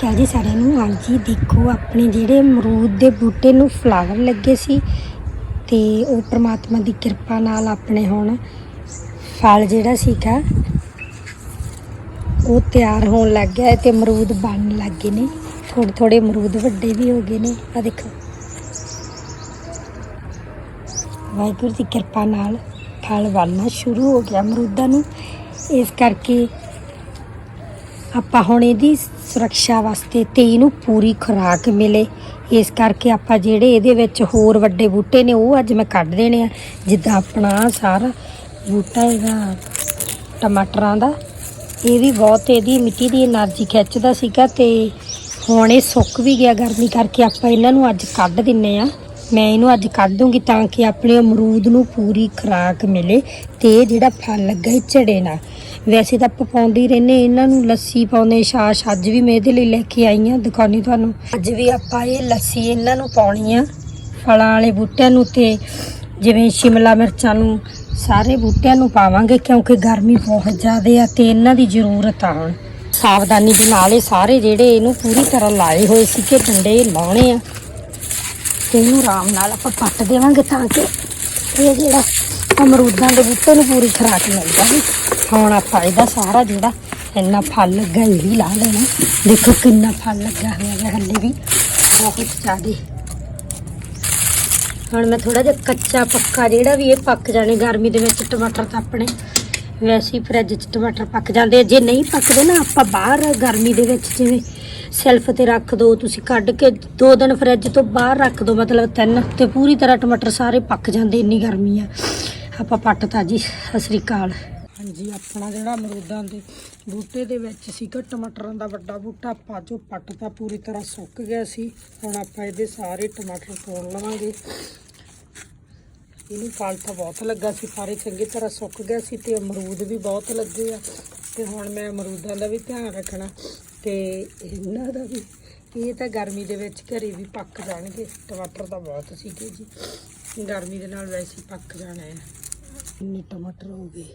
ਕਿਹਾ ਜੀ ਸਾਰਿਆਂ ਨੂੰ, ਹਾਂਜੀ, ਦੇਖੋ, ਆਪਣੇ ਜਿਹੜੇ ਅਮਰੂਦ ਦੇ ਬੂਟੇ ਨੂੰ ਫਲਾਵਰ ਲੱਗੇ ਸੀ ਤੇ ਉਹ ਪ੍ਰਮਾਤਮਾ ਦੀ ਕਿਰਪਾ ਨਾਲ ਆਪਣੇ ਹੁਣ ਫਲ ਜਿਹੜਾ ਸੀਗਾ, ਉਹ ਤਿਆਰ ਹੋਣ ਲੱਗ ਗਿਆ ਹੈ ਤੇ ਅਮਰੂਦ ਬਣਨ ਲੱਗ ਗਏ ਨੇ। ਥੋੜੇ ਥੋੜੇ ਅਮਰੂਦ ਵੱਡੇ ਵੀ ਹੋ ਗਏ ਨੇ। ਆ ਦੇਖੋ। ਵਾਹਿਗੁਰੂ ਦੀ ਕਿਰਪਾ ਨਾਲ ਫਲ ਬਣਨਾ ਸ਼ੁਰੂ ਹੋ ਗਿਆ ਅਮਰੂਦਾਂ ਨੂੰ। ਇਸ ਕਰਕੇ ਆਪਾਂ ਹੁਣ ਇਹਦੀ ਸੁਰੱਖਿਆ ਵਾਸਤੇ ਤੇ ਇਹਨੂੰ ਪੂਰੀ ਖੁਰਾਕ ਮਿਲੇ। ਇਸ ਕਰਕੇ ਆਪਾਂ ਜਿਹੜੇ ਇਹਦੇ ਵਿੱਚ ਹੋਰ ਵੱਡੇ ਬੂਟੇ ਨੇ, ਉਹ ਅੱਜ ਮੈਂ ਕੱਢ ਦੇਣੇ ਆ। ਜਿੱਦਾਂ ਆਪਣਾ ਸਾਰਾ ਬੂਟਾ ਇਹਦਾ, ਟਮਾਟਰਾਂ ਦਾ, ਇਹ ਵੀ ਬਹੁਤ ਇਹਦੀ ਮਿੱਟੀ ਦੀ એનર્ਜੀ ਖਿੱਚਦਾ ਸੀਗਾ ਤੇ ਹੁਣ ਇਹ ਸੁੱਕ ਵੀ ਗਿਆ ਗਰਮੀ ਕਰਕੇ ਆਪਾਂ ਇਹਨਾਂ ਨੂੰ ਅੱਜ ਕੱਢ ਦਿੰਨੇ ਆ। ਮੈਂ ਇਹਨੂੰ ਅੱਜ ਕੱਢ ਦੂੰਗੀ ਤਾਂ ਕਿ ਆਪਣੇ ਅਮਰੂਦ ਨੂੰ ਪੂਰੀ ਖੁਰਾਕ ਮਿਲੇ ਤੇ ਜਿਹੜਾ ਫਲ ਲੱਗਾ ਇਹ ਝੜੇ ਨਾ ਵੈਸੇ ਤਾਂ ਆਪਾਂ ਪਾਉਂਦੇ ਰਹਿੰਦੇ ਇਹਨਾਂ ਨੂੰ ਲੱਸੀ ਪਾਉਂਦੇ ਛਾਛ। ਅੱਜ ਵੀ ਮੈਂ ਇਹਦੇ ਲਈ ਲੈ ਕੇ ਆਈ ਆ ਦਿਖਾਉਣੀ ਤੁਹਾਨੂੰ। ਅੱਜ ਵੀ ਆਪਾਂ ਇਹ ਲੱਸੀ ਇਹਨਾਂ ਨੂੰ ਪਾਉਣੀ ਆ। ਫਲਾਂ ਵਾਲੇ ਬੂਟਿਆਂ ਨੂੰ ਤੇ ਜਿਵੇਂ ਸ਼ਿਮਲਾ ਮਿਰਚਾਂ ਨੂੰ ਸਾਰੇ ਬੂਟਿਆਂ ਨੂੰ ਪਾਵਾਂਗੇ ਕਿਉਂਕਿ ਗਰਮੀ ਬਹੁਤ ਜ਼ਿਆਦਾ ਆ ਤੇ ਇਹਨਾਂ ਦੀ ਜ਼ਰੂਰਤ ਆ। ਹੁਣ ਸਾਵਧਾਨੀ ਦੇ ਨਾਲ ਇਹ ਸਾਰੇ ਜਿਹੜੇ ਇਹਨੂੰ ਪੂਰੀ ਤਰ੍ਹਾਂ ਲਾਏ ਹੋਏ ਸੀ ਕਿ ਡੰਡੇ ਲਾਉਣੇ ਆ। ਤੇ ਇਹਨੂੰ ਆਰਾਮ ਨਾਲ ਆਪਾਂ ਪੱਟ ਦੇਵਾਂਗੇ ਤਾਂ ਕਿ ਇਹ ਜਿਹੜਾ ਅਮਰੂਦਾਂ ਦੇ ਬੂਟੇ ਨੂੰ ਪੂਰੀ ਖਰਾਕ ਮਿਲ ਜਾਵੇ ਹੁਣ ਆਪਾਂ ਇਹਦਾ ਸਾਰਾ ਜਿਹੜਾ ਇੰਨਾ ਫਲ ਲੱਗਾ ਇਹ ਵੀ ਲਾ ਲੈਣਾ। ਦੇਖੋ ਕਿੰਨਾ ਫਲ ਲੱਗਾ ਹੋਇਆ ਹੈ ਹੱਲੇ ਵੀ। ਬਹੁਤ ਜ਼ਿਆਦੇ। ਹੁਣ ਮੈਂ ਥੋੜਾ ਜਿਹਾ ਕੱਚਾ ਪੱਕਾ ਜਿਹੜਾ ਵੀ ਇਹ ਪੱਕ ਜਾਣੇ, ਗਰਮੀ ਦੇ ਵਿੱਚ ਟਮਾਟਰ ਤਾਂ ਆਪਣੇ ਵੈਸੇ ਹੀ ਫਰਿੱਜ 'ਚ ਟਮਾਟਰ ਪੱਕ ਜਾਂਦੇ ਜੇ ਨਹੀਂ ਪੱਕਦੇ ਨਾ, ਆਪਾਂ ਬਾਹਰ ਗਰਮੀ ਦੇ ਵਿੱਚ ਜਿਵੇਂ ਸੈਲਫ ਤੇ ਰੱਖ ਦੋ, ਤੁਸੀਂ ਕੱਢ ਕੇ ਦੋ ਦਿਨ ਫਰਿੱਜ ਤੋਂ ਬਾਹਰ ਰੱਖ ਦੋ, ਮਤਲਬ ਤਿੰਨ ਤੇ ਪੂਰੀ ਤਰ੍ਹਾਂ ਟਮਾਟਰ ਸਾਰੇ ਪੱਕ ਜਾਂਦੇ, ਇੰਨੀ ਗਰਮੀ ਆ। ਆਪਾਂ ਪੱਟਤਾ ਜੀ, ਸਤਿ ਸ੍ਰੀ ਅਕਾਲ। ਹਾਂਜੀ, ਆਪਣਾ ਜਿਹੜਾ ਅਮਰੂਦਾਂ ਦੇ ਬੂਟੇ ਦੇ ਵਿੱਚ ਸੀਗਾ, ਟਮਾਟਰਾਂ ਦਾ ਵੱਡਾ ਬੂਟਾ, ਆਪਾਂ ਜੋ ਪੱਟਤਾ ਪੂਰੀ ਤਰ੍ਹਾਂ ਸੁੱਕ ਗਿਆ ਸੀ। ਹੁਣ ਆਪਾਂ ਇਹਦੇ ਸਾਰੇ ਟਮਾਟਰ ਤੋੜ ਲਵਾਂਗੇ। ਇਹਨੂੰ ਫਲ ਤਾਂ ਬਹੁਤ ਲੱਗਾ ਸੀ, ਸਾਰੇ ਚੰਗੀ ਤਰ੍ਹਾਂ ਸੁੱਕ ਗਿਆ ਸੀ ਤੇ ਅਮਰੂਦ ਵੀ ਬਹੁਤ ਲੱਗੇ ਆ। ਤੇ ਹੁਣ ਮੈਂ ਅਮਰੂਦਾਂ ਦਾ ਵੀ ਧਿਆਨ ਰੱਖਣਾ ਤੇ ਇਹਨਾਂ ਦਾ ਵੀ। ਇਹ ਤਾਂ ਗਰਮੀ ਦੇ ਵਿੱਚ ਘਰੇ ਵੀ ਪੱਕ ਜਾਣਗੇ। ਟਮਾਟਰ ਤਾਂ ਬਹੁਤ ਸੀਗੇ ਜੀ। ਗਰਮੀ ਦੇ ਨਾਲ ਵੈਸੇ ਪੱਕ ਜਾਣਾ ਆ। ਇੰਨੇ ਟਮਾਟਰ ਹੋ ਗਏ